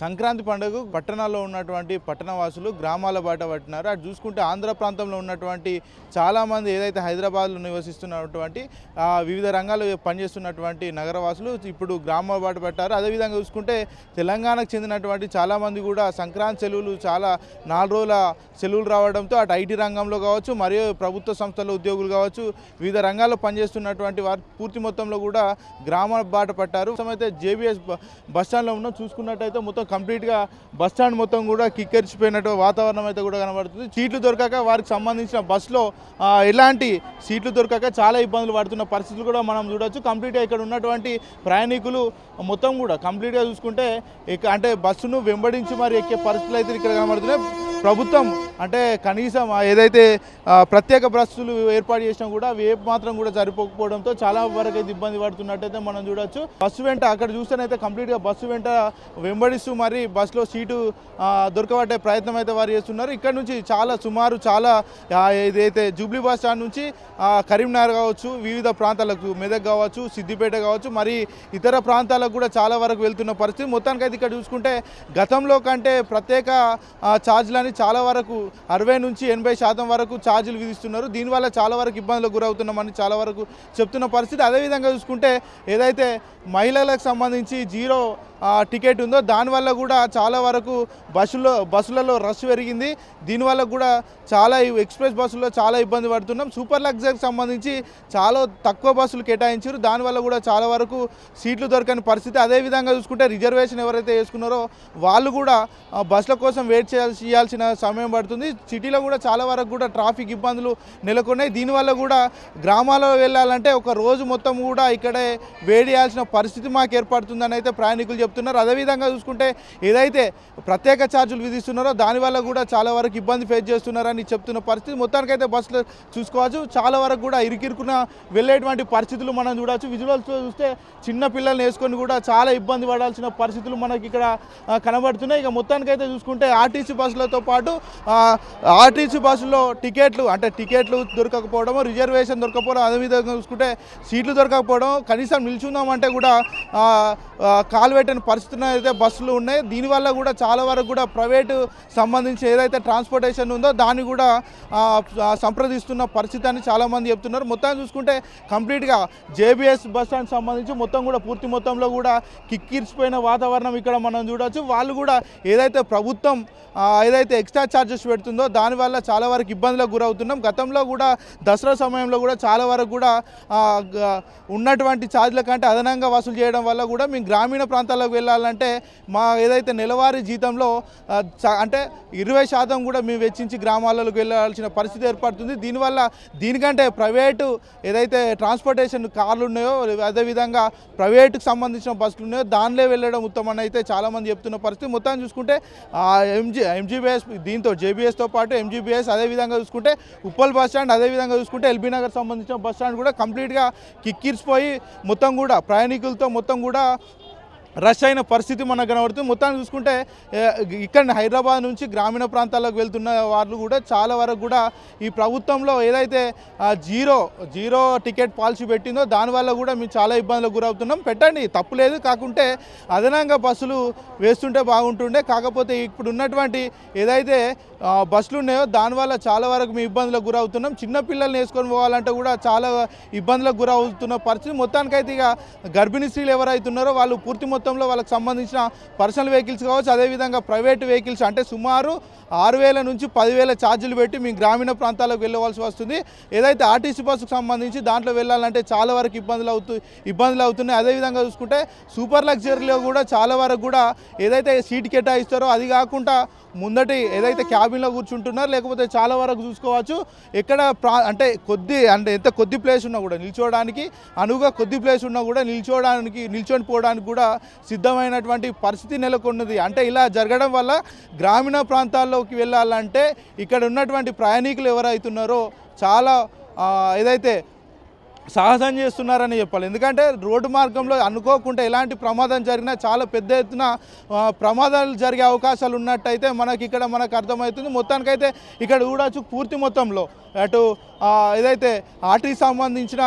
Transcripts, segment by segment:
సంక్రాంతి పండుగ పట్టణాల్లో ఉన్నటువంటి పట్టణవాసులు గ్రామాల బాట పట్టినారు. అటు చూసుకుంటే ఆంధ్ర ప్రాంతంలో ఉన్నటువంటి చాలామంది ఏదైతే హైదరాబాద్లో నివసిస్తున్నటువంటి వివిధ రంగాల్లో పనిచేస్తున్నటువంటి నగరవాసులు ఇప్పుడు గ్రామాల బాట పట్టారు. అదేవిధంగా చూసుకుంటే తెలంగాణకు చెందినటువంటి చాలామంది కూడా సంక్రాంతి సెలవులు చాలా నాలుగు రోజుల సెలవులు రావడంతో అటు ఐటీ రంగంలో కావచ్చు మరియు ప్రభుత్వ సంస్థల ఉద్యోగులు కావచ్చు వివిధ రంగాల్లో పనిచేస్తున్నటువంటి వారు పూర్తి మొత్తంలో కూడా గ్రామ బాట పట్టారు. అయితే జేబీఎస్ బస్ స్టాండ్లో ఉన్న చూసుకున్నట్టయితే మొత్తం కంప్లీట్గా బస్ స్టాండ్ మొత్తం కూడా కిక్కెరిచిపోయినట్టు వాతావరణం అయితే కూడా కనబడుతుంది. సీట్లు దొరకక వారికి సంబంధించిన బస్సులో ఎలాంటి సీట్లు దొరకక చాలా ఇబ్బందులు పడుతున్న పరిస్థితులు కూడా మనం చూడొచ్చు. కంప్లీట్గా ఇక్కడ ఉన్నటువంటి ప్రయాణికులు మొత్తం కూడా కంప్లీట్గా చూసుకుంటే అంటే బస్సును వెంబడించి మరి ఎక్కే పరిస్థితులు అయితే ఇక్కడ కనబడుతున్నాయి. ప్రభుత్వం అంటే కనీసం ఏదైతే ప్రత్యేక బస్సులు ఏర్పాటు చేసినా కూడా అవి మాత్రం కూడా సరిపోకపోవడంతో చాలా వరకు అయితే ఇబ్బంది పడుతున్నట్టయితే మనం చూడొచ్చు. బస్సు వెంట అక్కడ చూస్తేనైతే కంప్లీట్గా బస్సు వెంట వెంబడిస్తూ మరి బస్సులో సీటు దొరకబట్టే ప్రయత్నం అయితే వారు చేస్తున్నారు. ఇక్కడ నుంచి చాలా సుమారు చాలా ఏదైతే జూబ్లీ బస్ స్టాండ్ నుంచి కరీంనగర్ కావచ్చు వివిధ ప్రాంతాలకు మెదక్ కావచ్చు సిద్దిపేట కావచ్చు మరి ఇతర ప్రాంతాలకు కూడా చాలా వరకు వెళ్తున్న పరిస్థితి. మొత్తానికైతే ఇక్కడ చూసుకుంటే గతంలో కంటే ప్రత్యేక ఛార్జ్లని ఛార్జీలని చాలా వరకు అరవై నుంచి ఎనభై శాతం వరకు ఛార్జీలు విధిస్తున్నారు. దీనివల్ల చాలా వరకు ఇబ్బందులకు గురవుతున్నామని చాలా వరకు చెప్తున్న పరిస్థితి. అదేవిధంగా చూసుకుంటే ఏదైతే మహిళలకు సంబంధించి జీరో టికెట్ ఉందో దానివల్ల కూడా చాలా వరకు బస్సులో బస్సులలో రష్ పెరిగింది. దీనివల్ల కూడా చాలా ఎక్స్ప్రెస్ బస్సుల్లో చాలా ఇబ్బంది పడుతున్నాం. సూపర్ లగ్జరీకి సంబంధించి చాలా తక్కువ బస్సులు కేటాయించారు. దానివల్ల కూడా చాలా వరకు సీట్లు దొరకని పరిస్థితి. అదేవిధంగా చూసుకుంటే రిజర్వేషన్ ఎవరైతే వేసుకున్నారో వాళ్ళు కూడా బస్సుల కోసం వెయిట్ చేయాల్సి చేయాల్సిన సమయం పడుతుంది. సిటీలో కూడా చాలా వరకు కూడా ట్రాఫిక్ ఇబ్బందులు నెలకొన్నాయి. దీనివల్ల కూడా గ్రామాల్లో వెళ్ళాలంటే ఒక రోజు మొత్తం కూడా ఇక్కడే వేడియాల్సిన పరిస్థితి మాకు ఏర్పడుతుందని అయితే ప్రయాణికులు చెప్తున్నారు. అదేవిధంగా చూసుకుంటే ఏదైతే ప్రత్యేక ఛార్జీలు విధిస్తున్నారో దానివల్ల కూడా చాలా వరకు ఇబ్బంది ఫేస్ చేస్తున్నారని చెప్తున్న పరిస్థితి. మొత్తానికైతే బస్సులు చూసుకోవచ్చు. చాలా వరకు కూడా ఇరుకిరుకున వెళ్ళేటువంటి పరిస్థితులు మనం చూడవచ్చు. విజువల్స్లో చూస్తే చిన్న పిల్లల్ని వేసుకొని కూడా చాలా ఇబ్బంది పడాల్సిన పరిస్థితులు మనకి ఇక్కడ కనబడుతున్నాయి. ఇక మొత్తానికైతే చూసుకుంటే ఆర్టీసీ బస్సులతో పాటు ఆ, ఆర్టీసీ బస్సులో టికెట్లు అంటే టికెట్లు దొరకకపోవడం రిజర్వేషన్ దొరకకపోవడం అదేవిధంగా చూసుకుంటే సీట్లు దొరకకపోవడం కనీసం నిల్చుందామంటే కూడా కాలు పెట్టని పరిస్థితులు అయితే బస్సులు ఉన్నాయి. దీనివల్ల కూడా చాలా వరకు కూడా ప్రైవేటు సంబంధించి ఏదైతే ట్రాన్స్పోర్టేషన్ ఉందో దాన్ని కూడా సంప్రదిస్తున్న పరిస్థితి అని చాలామంది చెప్తున్నారు. మొత్తం చూసుకుంటే కంప్లీట్గా జేబీఎస్ బస్ స్టాండ్ సంబంధించి మొత్తం కూడా పూర్తి మొత్తంలో కూడా కిక్కిరిసిపోయిన వాతావరణం ఇక్కడ మనం చూడొచ్చు. వాళ్ళు కూడా ఏదైతే ప్రభుత్వం ఏదైతే ఎక్స్ట్రా ఛార్జెస్ పెడుతుందో దానివల్ల చాలా వరకు ఇబ్బందులకు గురవుతున్నాం. గతంలో కూడా దసరా సమయంలో కూడా చాలా వరకు కూడా ఉన్నటువంటి ఛార్జీల కంటే అదనంగా వసూలు చేయడం వల్ల కూడా మేము గ్రామీణ ప్రాంతాలకు వెళ్ళాలంటే మా ఏదైతే నెలవారీ జీతంలో చ- అంటే ఇరవై శాతం కూడా మేము వెచ్చించి గ్రామాలకు వెళ్ళాల్సిన పరిస్థితి ఏర్పడుతుంది. దీనివల్ల దీనికంటే ప్రైవేటు ఏదైతే ట్రాన్స్పోర్టేషన్ కార్లు ఉన్నాయో అదేవిధంగా ప్రైవేటుకు సంబంధించిన బస్సులు ఉన్నాయో దానిలో వెళ్ళడం ఉత్తమని అయితే చాలామంది చెప్తున్న పరిస్థితి. మొత్తం చూసుకుంటే ఎంజీ ఎంజీబీఎస్ దీంతో ఎంజీబీఎస్తో పాటు ఎంజీబీఎస్ అదేవిధంగా చూసుకుంటే ఉప్పల్ బస్ స్టాండ్ అదేవిధంగా చూసుకుంటే ఎల్బీ నగర్ సంబంధించిన బస్ స్టాండ్ కూడా కంప్లీట్గా కిక్కిరిసిపోయి మొత్తం కూడా ప్రయాణికులతో మొత్తం కూడా రష్ అయిన పరిస్థితి మనకు కనబడుతుంది. మొత్తాన్ని చూసుకుంటే ఇక్కడ హైదరాబాద్ నుంచి గ్రామీణ ప్రాంతాలకు వెళ్తున్న వాళ్ళు కూడా చాలా వరకు కూడా ఈ ప్రభుత్వంలో ఏదైతే జీరో జీరో టికెట్ పాలసీ పెట్టిందో దానివల్ల కూడా మేము చాలా ఇబ్బందులకు గురవుతున్నాం. పెట్టండి తప్పులేదు కాకుంటే అదనంగా బస్సులు వేస్తుంటే బాగుంటుండే. కాకపోతే ఇప్పుడు ఉన్నటువంటి ఏదైతే బస్సులు ఉన్నాయో దానివల్ల చాలా వరకు మేము ఇబ్బందులకు గురవుతున్నాం. చిన్నపిల్లల్ని వేసుకొని పోవాలంటే కూడా చాలా ఇబ్బందులకు గురవుతున్న పరిస్థితి. మొత్తానికైతే ఇక గర్భిణీ స్త్రీలు ఎవరైతే ఉన్నారో వాళ్ళు పూర్తి మొత్తంలో వాళ్ళకి సంబంధించిన పర్సనల్ వెహికల్స్ కావచ్చు అదేవిధంగా ప్రైవేట్ వెహికల్స్. అంటే సుమారు ఆరు వేల నుంచి పదివేల ఛార్జీలు పెట్టి మేము గ్రామీణ ప్రాంతాలకు వెళ్ళవలసి వస్తుంది. ఏదైతే ఆర్టీసీ బస్సుకు సంబంధించి దాంట్లో వెళ్ళాలంటే చాలా వరకు ఇబ్బందులు అవుతూ ఇబ్బందులు అవుతున్నాయి. అదేవిధంగా చూసుకుంటే సూపర్ లగ్జరీలో కూడా చాలా వరకు కూడా ఏదైతే సీట్ కేటాయిస్తారో అది కాకుండా ముందటి ఏదైతే క్యాబిన్లో కూర్చుంటున్నారు లేకపోతే చాలా వరకు చూసుకోవచ్చు. ఎక్కడ ప్రా అంటే కొద్ది అంటే ఎంత కొద్ది ప్లేస్ ఉన్నా కూడా నిల్చోవడానికి అనువుగా కొద్ది ప్లేస్ ఉన్నా కూడా నిల్చోవడానికి నిల్చొని పోవడానికి కూడా సిద్ధమైనటువంటి పరిస్థితి నెలకొన్నది. అంటే ఇలా జరగడం వల్ల గ్రామీణ ప్రాంతాల్లోకి వెళ్ళాలంటే ఇక్కడ ఉన్నటువంటి ప్రయాణికులు ఎవరైతున్నారో చాలా ఏదైతే సాహసం చేస్తున్నారని చెప్పాలి. ఎందుకంటే రోడ్డు మార్గంలో అనుకోకుండా ఎలాంటి ప్రమాదం జరిగినా చాలా పెద్ద ఎత్తున ప్రమాదాలు జరిగే అవకాశాలు ఉన్నట్టయితే మనకి ఇక్కడ మనకు అర్థమవుతుంది. మొత్తానికైతే ఇక్కడ చూడవచ్చు పూర్తి మొత్తంలో అటు ఏదైతే ఆర్టీకి సంబంధించిన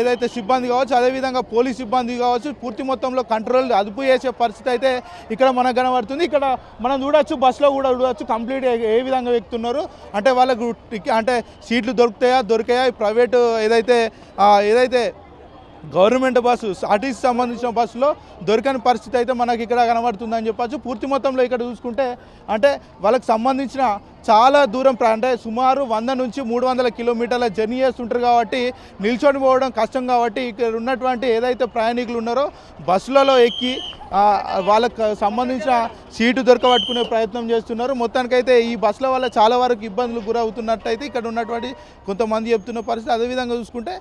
ఏదైతే సిబ్బంది కావచ్చు అదేవిధంగా పోలీస్ సిబ్బంది కావచ్చు పూర్తి మొత్తంలో కంట్రోల్ అదుపు చేసే పరిస్థితి అయితే ఇక్కడ మనకు కనబడుతుంది. ఇక్కడ మనం చూడొచ్చు బస్సులో కూడా చూడొచ్చు కంప్లీట్ ఏ విధంగా ఎక్కుతున్నారు. అంటే వాళ్ళకు అంటే సీట్లు దొరుకుతాయా దొరికాయా? ప్రైవేటు ఏదైతే ఏదైతే గవర్నమెంట్ బస్సు ఆర్టీసీ సంబంధించిన బస్సులో దొరకని పరిస్థితి అయితే మనకి ఇక్కడ కనబడుతుందని చెప్పచ్చు. పూర్తి మొత్తంలో ఇక్కడ చూసుకుంటే అంటే వాళ్ళకి సంబంధించిన చాలా దూరం అంటే సుమారు వంద నుంచి మూడు వందల కిలోమీటర్ల జర్నీ చేస్తుంటారు కాబట్టి నిల్చొని పోవడం కష్టం కాబట్టి ఇక్కడ ఉన్నటువంటి ఏదైతే ప్రయాణికులు ఉన్నారో బస్సులలో ఎక్కి వాళ్ళకు సంబంధించిన సీటు దొరకబట్టుకునే ప్రయత్నం చేస్తున్నారు. మొత్తానికైతే ఈ బస్సుల వల్ల చాలా వరకు ఇబ్బందులు గురవుతున్నట్టయితే ఇక్కడ ఉన్నటువంటి కొంతమంది చెప్తున్న పరిస్థితి. అదేవిధంగా చూసుకుంటే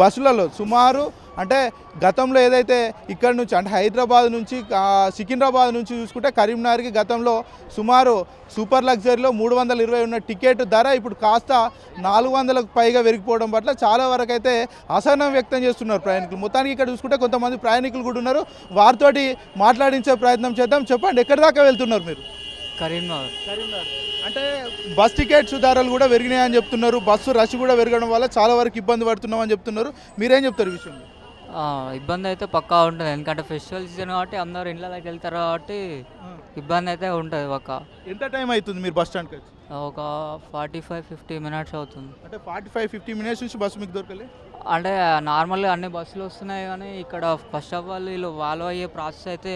బస్సులలో సుమారు అంటే గతంలో ఏదైతే ఇక్కడ నుంచి అంటే హైదరాబాద్ నుంచి సికింద్రాబాద్ నుంచి చూసుకుంటే కరీంనగర్కి గతంలో సుమారు సూపర్ లగ్జరీలో మూడు వందల ఇరవై ఉన్న టికెట్ ధర ఇప్పుడు కాస్త నాలుగు వందలకు పైగా పెరిగిపోవడం పట్ల చాలా వరకు అయితే అసహనం వ్యక్తం చేస్తున్నారు ప్రయాణికులు. మొత్తానికి ఇక్కడ చూసుకుంటే కొంతమంది ప్రయాణికులు కూడా ఉన్నారు. వారితోటి మాట్లాడించే ప్రయత్నం చేద్దాం. చెప్పండి ఎక్కడి దాకా వెళ్తున్నారు మీరు? కరీంనగర్. కరీంనగర్. అంటే బస్ టికెట్స్ ధరలు కూడా పెరిగినాయని చెప్తున్నారు. బస్సు రష్ కూడా పెరగడం వల్ల చాలా వరకు ఇబ్బంది పడుతున్నామని చెప్తున్నారు. మీరేం చెప్తారు ఈ విషయంలో? ఇబ్బంది అయితే పక్కా ఉంటుంది. ఎందుకంటే ఫెస్టివల్ సీజన్ కాబట్టి అందరూ ఇళ్ళకి వెళ్తారు కాబట్టి ఇబ్బంది అయితే ఉంటుంది ఒక ఎంత టైం అవుతుంది మీరు బస్ స్టాండ్కి వచ్చి? ఒక ఫార్టీ ఫైవ్ ఫిఫ్టీ మినిట్స్ అవుతుంది. అంటే ఫార్టీ ఫైవ్ ఫిఫ్టీ మినిట్స్ నుంచి బస్సు మీకు దొరకలే? అంటే నార్మల్గా అన్ని బస్సులు వస్తున్నాయి కానీ ఇక్కడ ఫస్ట్ ఆఫ్ ఆల్ వీళ్ళు ఫాలో అయ్యే ప్రాసెస్ అయితే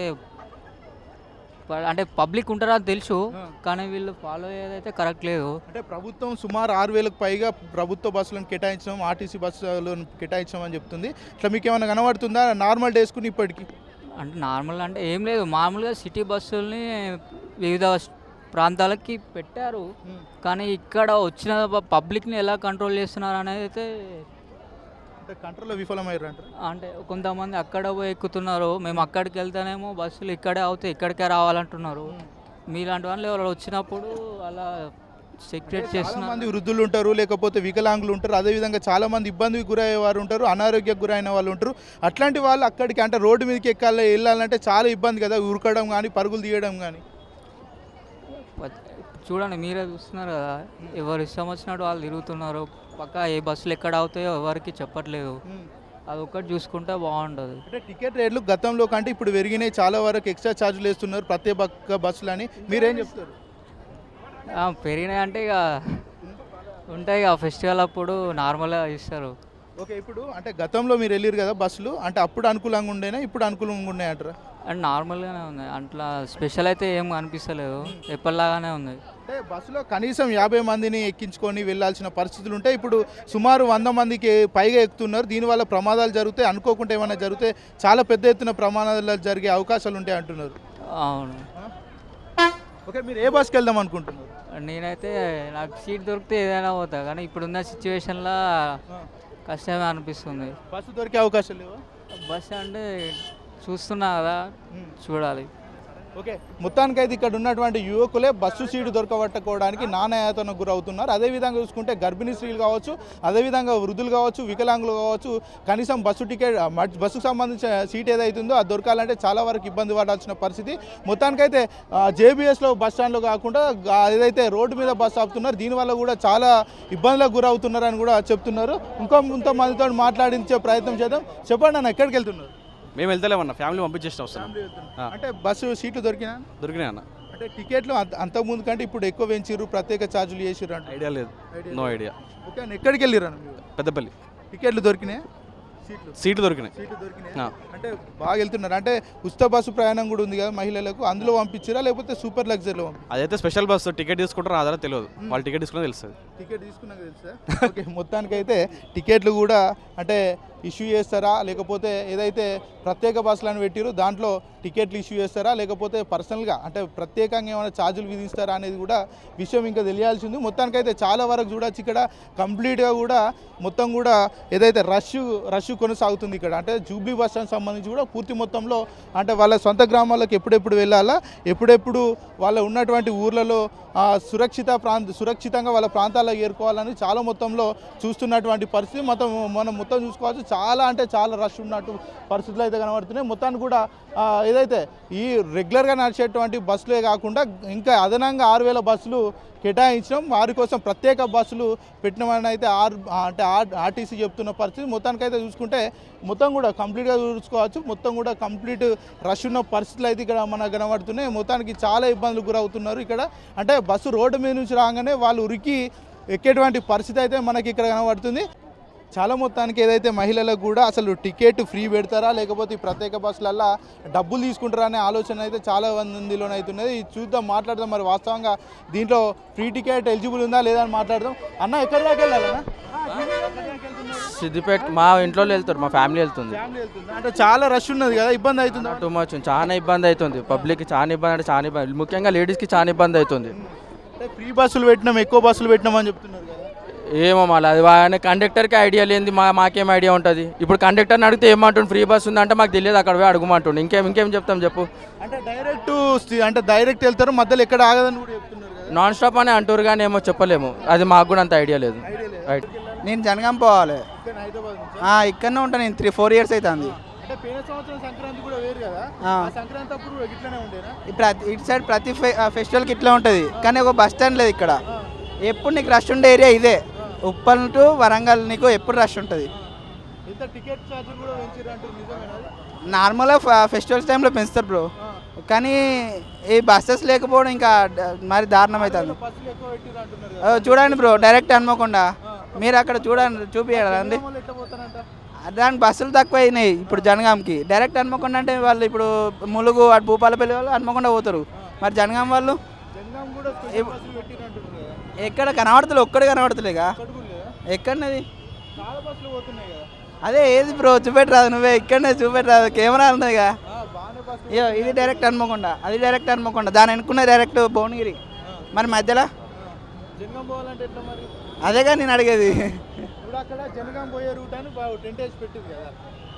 అంటే పబ్లిక్ ఉంటారా తెలుసు. కానీ వీళ్ళు ఫాలో అయ్యేదైతే కరెక్ట్ లేదు. అంటే ప్రభుత్వం సుమారు ఆరు వేలకు పైగా ప్రభుత్వ బస్సులను కేటాయించడం ఆర్టీసీ బస్సులను కేటాయించడం అని చెప్తుంది. ఇట్లా మీకు ఏమైనా కనబడుతుందా నార్మల్ డేస్కుని ఇప్పటికి? అంటే నార్మల్ అంటే ఏం లేదు. మామూలుగా సిటీ బస్సుల్ని వివిధ ప్రాంతాలకి పెట్టారు. కానీ ఇక్కడ వచ్చిన పబ్లిక్ని ఎలా కంట్రోల్ చేస్తున్నారు అనేది అయితే అంటే కంట్రోల్లో విఫలమయ్యారు అంటే కొంతమంది అక్కడ పోయి ఎక్కుతున్నారు మేము అక్కడికి వెళ్తేనేమో బస్సులు ఇక్కడే అవుతాయి ఇక్కడికే రావాలంటున్నారు. మీలాంటి వాళ్ళు ఎవరు వచ్చినప్పుడు అలా సెక్రెట్ చాలా చేస్తున్నారు మంది వృద్ధులు ఉంటారు లేకపోతే వికలాంగులు ఉంటారు అదేవిధంగా చాలా మంది ఇబ్బందికి గురయ్యే వారు ఉంటారు అనారోగ్యకు గురైన వాళ్ళు ఉంటారు. అట్లాంటి వాళ్ళు అక్కడికి అంటే రోడ్డు మీదకి ఎక్కాలి వెళ్ళాలంటే చాలా ఇబ్బంది కదా ఉరకడం కానీ పరుగులు తీయడం కానీ. చూడండి మీరే చూస్తున్నారు కదా ఎవరు ఇష్టం వచ్చినట్టు వాళ్ళు తిరుగుతున్నారు. పక్క ఏ బస్సులు ఎక్కడ అవుతాయో ఎవరికి చెప్పట్లేదు. అది ఒక్కటి చూసుకుంటే బాగుంటుంది అంటే టికెట్ రేట్లు గతంలో కంటే ఇప్పుడు పెరిగినాయి. చాలా వరకు ఎక్స్ట్రా ఛార్జీలు వేస్తున్నారు ప్రత్యేక బస్సులు అని మీరేం చెప్తారు? ఆ, పెరిగినాయి అంటే ఇక ఉంటాయి ఇక ఫెస్టివల్ అప్పుడు నార్మల్గా ఇస్తారు. ఓకే ఇప్పుడు అంటే గతంలో మీరు వెళ్ళారు కదా బస్సులు. అంటే అప్పుడు అనుకూలంగా ఉండేనా? ఇప్పుడు అనుకూలంగా ఉన్నాయి అంటారా అండ్ నార్మల్గానే ఉంది అట్లా స్పెషల్ అయితే ఏం అనిపిస్తలేదు ఎప్పటిలాగానే ఉంది. అంటే బస్సులో కనీసం యాభై మందిని ఎక్కించుకొని వెళ్ళాల్సిన పరిస్థితులు ఉంటాయి ఇప్పుడు సుమారు వంద మందికి పైగా ఎక్కుతున్నారు. దీనివల్ల ప్రమాదాలు జరుగుతాయి. అనుకోకుండా ఏమైనా జరిగితే చాలా పెద్ద ఎత్తున ప్రమాదాలు జరిగే అవకాశాలు ఉంటాయి అంటున్నారు. అవును. ఓకే మీరు ఏ బస్కి వెళ్దాం అనుకుంటున్నారు? నేనైతే నాకు సీట్ దొరికితే ఏదైనా పోతా కానీ ఇప్పుడున్న సిచ్యువేషన్లో కష్టమే అనిపిస్తుంది. బస్సు దొరికే అవకాశాలు లేవా? బస్ అంటే చూస్తున్నా కదా చూడాలి. ఓకే మొత్తానికైతే ఇక్కడ ఉన్నటువంటి యువకులే బస్సు సీటు దొరకబట్టుకోవడానికి నానాయాతనకు గురవుతున్నారు. అదేవిధంగా చూసుకుంటే గర్భిణీ స్త్రీలు కావచ్చు అదేవిధంగా వృద్ధులు కావచ్చు వికలాంగులు కావచ్చు కనీసం బస్సు టికెట్ బస్సుకు సంబంధించిన సీట్ ఏదైతుందో అది దొరకాలంటే చాలా వరకు ఇబ్బంది పడాల్సిన పరిస్థితి. మొత్తానికైతే జేబీఎస్లో బస్ స్టాండ్లో కాకుండా ఏదైతే రోడ్డు మీద బస్సు ఆపుతున్నారు దీనివల్ల కూడా చాలా ఇబ్బందులకు గురవుతున్నారని కూడా చెప్తున్నారు. ఇంకో కొంతమందితో మాట్లాడించే ప్రయత్నం చేద్దాం. చెప్పండి అన్న ఎక్కడికి వెళ్తున్నారు మేము వెళ్తలేమన్న ఫ్యామిలీ పంపించేసిన వస్తున్నాం ఆ. అంటే బస్సు సీట్లు దొరికినా? దొరికినాయి అన్న. అంటే టికెట్లు అంత అంతకుముందు కంటే ఇప్పుడు ఎక్కువ పెంచిర్రు ప్రత్యేక ఛార్జీలు చేసిర్రు అంటే ఐడియా లేదు. నో ఐడియా ఓకే అన్న ఎక్కడికి మీరు? పెద్దపల్లి. టికెట్లు దొరికినాయి? సీట్లు? సీట్లు దొరికినాయి. అంటే బాగా వెళ్తున్నారు. అంటే ఉచిత బస్సు ప్రయాణం కూడా ఉంది కదా మహిళలకు అందులో పంపించారా లేకపోతే సూపర్ లగ్జరీలో అదైతే స్పెషల్ బస్సు టికెట్ తీసుకుంటారో ఆధార తెలియదు. వాళ్ళు టికెట్ తీసుకున్నా తెలుస్తుంది. టికెట్ తీసుకున్నాక తెలుసా ఓకే మొత్తానికైతే టికెట్లు కూడా అంటే ఇష్యూ చేస్తారా? లేకపోతే ఏదైతే ప్రత్యేక బస్సులను పెట్టిరో దాంట్లో టికెట్లు ఇష్యూ చేస్తారా? లేకపోతే పర్సనల్గా అంటే ప్రత్యేకంగా ఏమైనా ఛార్జీలు విధిస్తారా అనేది కూడా విషయం ఇంకా తెలియాల్సి ఉంది మొత్తానికైతే చాలా వరకు చూడొచ్చు ఇక్కడ. కంప్లీట్గా కూడా మొత్తం కూడా ఏదైతే రష్ రష్ కొనసాగుతుంది ఇక్కడ. అంటే జూబ్లీ బస్ స్టాండ్ సంబంధించి కూడా పూర్తి మొత్తంలో అంటే వాళ్ళ సొంత గ్రామాలకు ఎప్పుడెప్పుడు వెళ్ళాలా? ఎప్పుడెప్పుడు వాళ్ళ ఉన్నటువంటి ఊర్లలో సురక్షిత ప్రాంత సురక్షితంగా వాళ్ళ ప్రాంతాల్లో ఏర్కోవాలని చాలా మొత్తంలో చూస్తున్నటువంటి పరిస్థితి. మొత్తం మనం మొత్తం చూసుకోవచ్చు. చాలా అంటే చాలా రష్ ఉన్నట్టు పరిస్థితులు అయితే కనబడుతున్నాయి. మొత్తానికి కూడా ఏదైతే ఈ రెగ్యులర్గా నడిచేటువంటి బస్సులే కాకుండా ఇంకా అదనంగా ఆరు వేల బస్సులు కేటాయించడం వారి కోసం ప్రత్యేక బస్సులు పెట్టినమని అయితే ఆర్ అంటే ఆర్ ఆర్టీసీ చెప్తున్న పరిస్థితి. మొత్తానికి అయితే చూసుకుంటే మొత్తం కూడా కంప్లీట్గా చూసుకోవచ్చు. మొత్తం కూడా కంప్లీట్ రష్ ఉన్న పరిస్థితులు అయితే ఇక్కడ మనకు కనబడుతున్నాయి. మొత్తానికి చాలా ఇబ్బందులు గురవుతున్నారు ఇక్కడ. అంటే బస్సు రోడ్డు మీద నుంచి రాగానే వాళ్ళు ఉరికి ఎక్కేటువంటి పరిస్థితి అయితే మనకి ఇక్కడ కనబడుతుంది. చాలా మొత్తానికి ఏదైతే మహిళలకు కూడా అసలు టికెట్ ఫ్రీ పెడతారా లేకపోతే ఈ ప్రత్యేక బస్సులల్లో డబ్బులు తీసుకుంటారా అనే ఆలోచన అయితే చాలా మందిలోనే అవుతున్నది ఇది చూద్దాం మాట్లాడదాం మరి వాస్తవంగా దీంట్లో ఫ్రీ టికెట్ ఎలిజిబుల్ ఉందా లేదా అని మాట్లాడదాం. అన్న ఎక్కడి దాకా వెళ్ళాలన్నా సిద్దిపేట మా ఇంట్లో వెళ్తారు మా ఫ్యామిలీ వెళ్తుంది. అంటే చాలా రష్ ఉన్నది కదా ఇబ్బంది అవుతుందా? టూ మచ్ చాలా ఇబ్బంది అవుతుంది. పబ్లిక్కి చాలా ఇబ్బంది అంటే చాలా ఇబ్బంది. ముఖ్యంగా లేడీస్కి చాలా ఇబ్బంది అవుతుంది. అంటే ఫ్రీ బస్సులు పెట్టినాం ఎక్కువ బస్సులు పెట్టినాం అని చెప్తున్నారు. ఏమో మళ్ళీ. అది ఆయన కండక్టర్కి ఐడియా లేనిది మా మాకేం ఐడియా ఉంటుంది? ఇప్పుడు కండక్టర్ని అడిగితే ఏమంటుండు? ఫ్రీ బస్ ఉందంటే మాకు తెలియదు అక్కడ పోయి అడుగుమంటుండు. ఇంకేం ఇంకేం చెప్తాం చెప్పు. అంటే డైరెక్ట్ అంటే డైరెక్ట్ వెళ్తారు మధ్యలో ఎక్కడ ఆగదని కూడా చెప్తున్నారు కదా. నాన్ స్టాప్ అని అంటారు కానీ ఏమో చెప్పలేము. అది మాకు కూడా అంత ఐడియా లేదు. రైట్ నేను జనగాం పోవాలి. ఇక్కడనే ఉంటాను నేను త్రీ ఫోర్ ఇయర్స్ అవుతుంది అంటే పోయిన సంవత్సరం సంక్రాంతి కూడా వేరు కదా? ఆ. ఆ సంక్రాంతి అప్పుడు ఇట్లానే ఉండేనా? ఇప్పుడు అది- ఇటు సైడ్ ప్రతి ఫెస్టివల్కి ఇట్లా ఉంటుంది. కానీ ఒక బస్ స్టాండ్ లేదు ఇక్కడ. ఎప్పుడు నీకు రష్ ఉండే ఏరియా ఇదే. ఉప్పల్ టు వరంగల్ నీకు ఎప్పుడు రష్ ఉంటుంది? నార్మల్గా ఫెస్టివల్స్ టైంలో పెంచుతారు బ్రో. కానీ ఈ బస్సెస్ లేకపోవడం ఇంకా మరి దారుణం అవుతుంది చూడండి బ్రో డైరెక్ట్ అనుకోకుండా మీరు అక్కడ చూడండి చూపించాలండి పోతారంట? దానికి బస్సులు తక్కువ అయినాయి ఇప్పుడు జనగాంకి. డైరెక్ట్ హన్మకొండ అంటే వాళ్ళు ఇప్పుడు ములుగు అటు భూపాలపల్లి వాళ్ళు హన్మకొండ పోతారు. మరి జనగాం వాళ్ళు? ఎక్కడ కనబడతలే ఒక్కడు కనబడతలేగా? ఎక్కడన్నది చాలా బస్సులు పోతున్నాయి కదా. అదే ఏది బ్రో చూపెట్టరాదు నువ్వే ఇక్కడనే చూపెట్టరాదు కెమెరా బస్సులు అయ్యో ఇది డైరెక్ట్ హన్మకొండ అది డైరెక్ట్ హన్మకొండ దాని అనుకున్న డైరెక్ట్ భువనగిరి. మరి మధ్యలో? అదేగా నేను అడిగేది.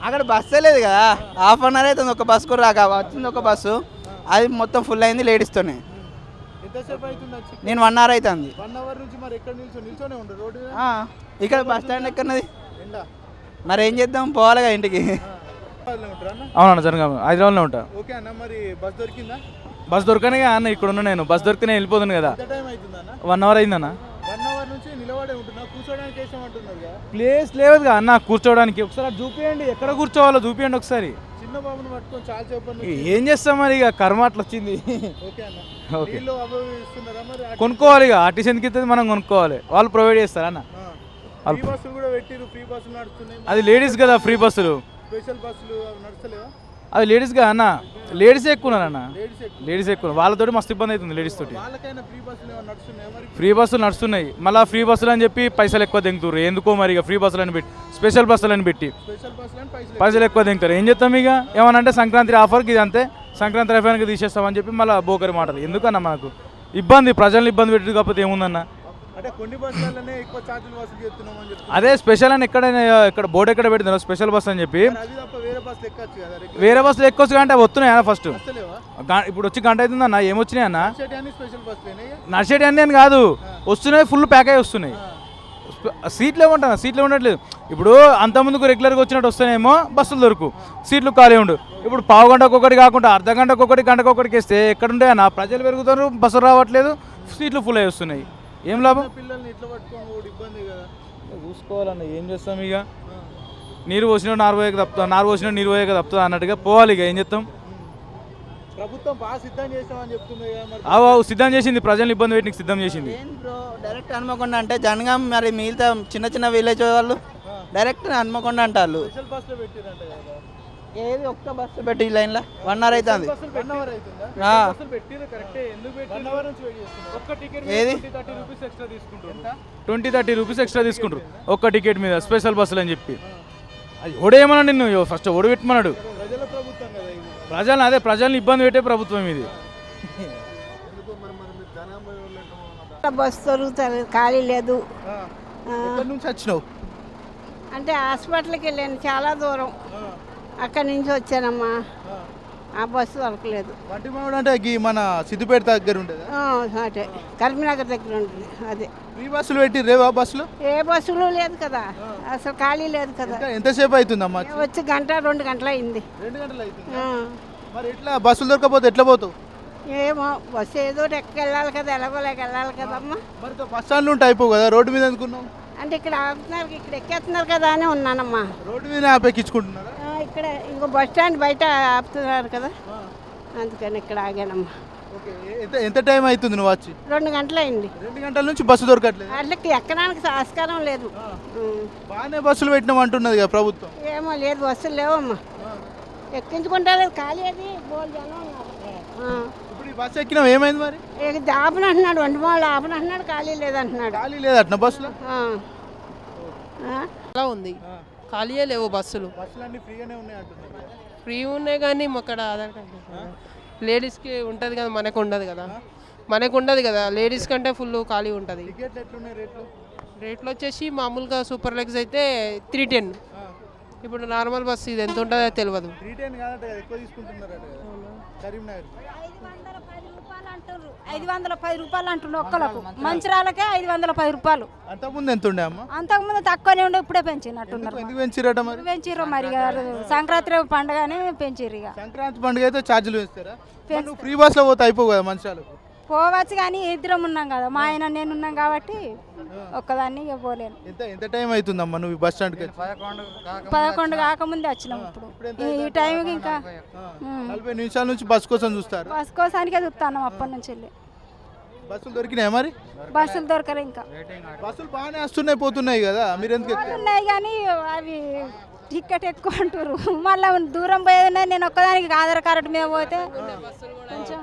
అక్కడ బస్సే లేదు కదా. హాఫ్ అన్ అవర్ అవుతుంది ఒక బస్ కూడా రాక వచ్చింది ఒక బస్సు. అది మొత్తం ఫుల్ అయింది లేడీస్తోనే నేను వన్ అవర్ అవుతుంది. వన్ అవర్ నుంచి మరి ఎక్కడ నిల్చో నిల్చొనే ఉండరు రోడ్డు మీద. ఆ, ఇక్కడ బస్ స్టాండ్ ఎక్కడన్నది? ఎండ. మరి ఏం చేద్దాం? పోవాలిగా ఇంటికి. హైదరాబాద్లో ఉంటారా అన్న? అవునన్న జనగామ హైదరాబాద్లో ఉంటా. ఓకే అన్న మరి బస్ దొరికిందా? బస్ దొరకనే అన్న ఇక్కడ ఉన్నా నేను. బస్ దొరికితే కదా. టైం అవుతుంది అన్న? వన్ అవర్ అయిందన్న వన్ అవర్ నుంచి నిలబడే ఉంటున్నా కూర్చోడానికి వేసాం అంటున్నారు కదా? ప్లేస్ లేవుగా అన్న కూర్చోవడానికి. ఒకసారి చూపియండి ఎక్కడ కూర్చోవాలో చూపియండి ఒకసారి. చిన్న బాబుని పట్టుకొని చాలా చెప్పండి ఏం చేస్తాం మరి ఇక? కర్మ అట్లా వచ్చింది ఓకే. కొనుక్కోవాలి ఇక. ఆర్టీసీ ఎందుకు ఇస్తుంది మనం కొనుక్కోవాలి. వాళ్ళు ప్రొవైడ్ చేస్తారు అన్న? ఆ. ఫ్రీ బస్సులు కూడా పెట్టిరు ఫ్రీ బస్సులు నడుస్తున్నాయి. అది లేడీస్ కదా ఫ్రీ బస్సులు. స్పెషల్ బస్సులు అవి అది లేడీస్గా అన్న లేడీస్ ఎక్కువ ఉన్నారు అన్న లేడీస్ ఎక్కువ. వాళ్ళతోటి మస్తు ఇబ్బంది అవుతుంది లేడీస్ తోటి. ఫ్రీ బస్సులు నడుస్తున్నాయా? మళ్ళీ ఫ్రీ బస్సులు అని చెప్పి పైసలు ఎక్కువ దింగుతారు ఎందుకో మరి ఇక ఫ్రీ బస్సులు అని పెట్టి స్పెషల్ బస్సులు అని పెట్టి. పైసలు ఎక్కువ తింటారు ఏం చేస్తాం ఇక? ఏమనంటే సంక్రాంతి ఆఫర్కి ఇది అంతే సంక్రాంతి ఆఫర్కి తీసేస్తామని చెప్పి మళ్ళీ బోకరి మాటలు. ఎందుకన్నా మనకు? ఇబ్బంది ప్రజల్ని ఇబ్బంది పెట్టి కాకపోతే ఏముందన్న? అంటే కొన్ని ఎక్కువ ఛార్జీలు వసూలు అదే స్పెషల్ అని ఎక్కడైనా ఇక్కడ బోర్డు ఎక్కడ పెడుతున్నారు? స్పెషల్ బస్ అని చెప్పి. వేరే బస్సులు ఎక్కచ్చు కదా రెగ్యులర్ వేరే బస్సులు ఎక్కొచ్చు అంటే వస్తున్నాయి అన్న ఫస్ట్ ఇప్పుడు వచ్చి గంట అవుతుంది అన్న ఏమొచ్చినాయి అన్న? చెట్టు అన్ని అని కాదు. వస్తున్నాయి ఫుల్ ప్యాక్ అయి వస్తున్నాయి. సీట్లు ఏమంటాను సీట్లు ఉండట్లేదు ఇప్పుడు అంత ముందుకు రెగ్యులర్గా వచ్చినట్టు వస్తేనేమో బస్సులు దొరుకు. సీట్లు ఖాళీ ఉండు. ఇప్పుడు పావు గంటకు ఒకటి కాకుండా అర్ధ గంటకు ఒకటి గంటకు ఒకటికి వేస్తే ఎక్కడుంటాయి అన్న? ప్రజలు పెరుగుతారు బస్సులు రావట్లేదు సీట్లు ఫుల్ అయి వస్తున్నాయి. ఏం లాభం? పిల్లల్ని ఇట్లా పట్టుకొని కూడా ఇబ్బంది కదా. చూసుకోవాలన్న ఏం చేస్తాం ఇక? నీరు పోసిన నారు పోయక తప్పుతా నారు పోసిన నీరు పోయక తప్పుతా అన్నట్టుగా పోవాలి ఇక ఏం చేస్తాం? ప్రభుత్వం బాగా సిద్ధం చేసామని చెప్తుంది సిద్ధం చేసింది ప్రజల్ని ఇబ్బంది పెట్టికి సిద్ధం చేసింది. డైరెక్ట్ హన్మకొండ అంటే జనగాం మరి మిగతా చిన్న చిన్న విలేజ్ వాళ్ళు డైరెక్ట్ హన్మకొండ అంటారు స్పెషల్ బస్సులో పెట్టిరంట కదా ఏది ఒక్క బస్సు పెట్టి ఈ లైన్లో వన్ అవర్ అవుతుంది ఏది? ట్వంటీ థర్టీ రూపీస్ ఎక్స్ట్రా తీసుకుంటారు ఒక్క టికెట్ మీద స్పెషల్ బస్సులు అని చెప్పి. అది ఓడేమన్నా నిన్ను ఫస్ట్ ఓడి పెట్టమన్నాడు ప్రజల ప్రభుత్వం కదా ఇది. ప్రజల్ని అదే ప్రజల్ని ఇబ్బంది పెట్టే ప్రభుత్వం ఇది? బస్సు దొరుకుతుంది ఖాళీ లేదు. నుంచి వచ్చినావు? అంటే హాస్పిటల్కి వెళ్ళాను చాలా దూరం. అక్కడి నుంచి వచ్చానమ్మా. ఆ బస్సు దొరకలేదు. వంటి మామిడి అంటే మన సిద్దిపేట దగ్గర ఉండేదా? అటే. కరీంనగర్ దగ్గర ఉంటుంది అదే. ఫ్రీ బస్సులు పెట్టి రేవా బస్సులు? ఏ బస్సులు లేదు కదా. అసలు ఖాళీ లేదు కదా. ఎంతసేపు అవుతుందమ్మా వచ్చి? వచ్చి గంట రెండు గంటలు అయింది రెండు గంటలు అవుతుంది మరి ఎట్లా బస్సులు దొరకపోతే ఎట్లా పోతావు? ఏమో బస్సు ఏదో వెళ్ళాలి కదా ఎలాగోలేక వెళ్ళాలి కదమ్మా మరి బస్ స్టాండ్లు ఉంటే అయిపోవు కదా రోడ్డు మీద ఎందుకున్నావు అంటే ఇక్కడ ఆగుతున్నారు ఇక్కడ ఎక్కేస్తున్నారు కదా అని ఉన్నానమ్మా. రోడ్డు మీద ఆపెక్కించుకుంటున్నారా? ఇక్కడ ఇంకో బస్ స్టాండ్ బయట ఆపుతున్నారు కదా. అందుకని ఇక్కడ ఆగానమ్మా. ఓకే. ఎంత ఎంత టైం అవుతుంది నువ్వు వచ్చి? రెండు గంటలు అయింది రెండు గంటల నుంచి బస్సు దొరకట్లేదు. అట్లకి ఎక్కడానికి ఆస్కారం లేదు. ఉం. బాగానే బస్సులు పెట్టినాం అంటున్నది కదా ప్రభుత్వం. ఏమో లేదు బస్సులు లేవమ్మా. ఎక్కించుకుంటా లేదు ఖాళీ అది బోల్ జనం ఉన్నారు. ఆ. ఇప్పుడు ఈ బస్సు ఎక్కినాం ఏమైంది మరి? ఇక ఆపన అంటున్నాడు వంట వాళ్ళు ఆపన అంటున్నాడు ఖాళీ లేదంటున్నాడు. ఖాళీ లేదట్న బస్సులో? ఆ. ఆ? అలా ఉంది. ఖాళీయే లేవు బస్సులు. ఫ్రీ ఉన్నాయి కానీ అక్కడ ఆధార్ కార్డు లేడీస్కి ఉంటుంది కదా మనకు ఉండదు కదా. మనకు ఉండదు కదా లేడీస్ కంటే ఫుల్ ఖాళీ ఉంటుంది. రేట్లు? రేట్లు వచ్చేసి మామూలుగా సూపర్ లెగ్స్ అయితే త్రీ టెన్. ఇప్పుడు నార్మల్ బస్ ఇది ఎంత ఉంటుందో తెలియదు. కరీంనగర్ ఐదు వందల పది రూపాయలు అంటుండ్రు ఒక్కలకు. మంచిరాలకే ఐదు వందల పది రూపాయలు. అంతకుముందు ఎంత ఉండే అమ్మ? అంతకుముందు తక్కువనే ఉండే ఇప్పుడే పెంచినట్టున్నారు ఎందుకు పెంచిరట మరి? పెంచిర్రు మరి ఇక. సంక్రాంతి పండుగనే పెంచిర్రు ఇక. సంక్రాంతి పండుగ అయితే ఛార్జీలు వేస్తారా? ఫ్రీ బస్లో పోతే అయిపో కదా మంచాలకు పోవచ్చు కానీ ఇద్దరం ఉన్నాం కదా. మా ఆయన నేను ఉన్నాం కాబట్టి ఒక్కదాన్ని ఇక పోలేను. ఎంత ఎంత టైం అవుతుందమ్మా నువ్వు బస్ వచ్చి? పదకొండు కాకముందే వచ్చినాం. ఇప్పుడు. ఈ- టైంకి ఇంకా. నలభై నిమిషాల నుంచి బస్ కోసం చూస్తారు. బస్ కోసానికే చూస్తాను అప్పటి నుంచి వెళ్ళి. బస్సులు దొరికినాయి మరి? బస్సులు దొరకరు ఇంకా. బస్సులు బాగానే వస్తున్నాయి పోతున్నాయి కదా. మీరు ఎందుకు? ఉన్నాయి కానీ అవి టికెట్ ఎక్కువ అంటారు మళ్ళీ దూరం పోయేది నేను ఒక్కదానికి ఆధార్ కార్డు మీద పోతే కొంచెం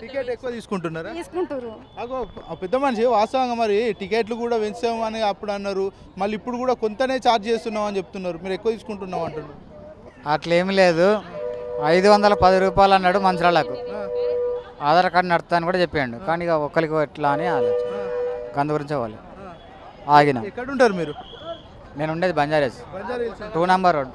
టికెట్ ఎక్కువ తీసుకుంటున్నారా? తీసుకుంటారు అగో ఆ పెద్ద మనిషి వాస్తవంగా మరి టికెట్లు కూడా పెంచాము అని అప్పుడు అన్నారు. మళ్ళీ ఇప్పుడు కూడా కొంతనే ఛార్జ్ చేస్తున్నాం అని చెప్తున్నారు. మీరు ఎక్కువ తీసుకుంటున్నాం అంటున్నారు. అట్లేమి లేదు. ఐదు వందల పది రూపాయలు అన్నాడు మంచిరాలకు ఆధార్ కార్డు నడుపుతాను కూడా చెప్పాడు. కానీ ఇక ఒక్కరికి ఎట్లా అని ఆలోచన. అందు గురించి వాళ్ళు. ఆగిన. ఎక్కడ ఉంటారు మీరు? నేను ఉండేది Banjaras. Banjara two number road.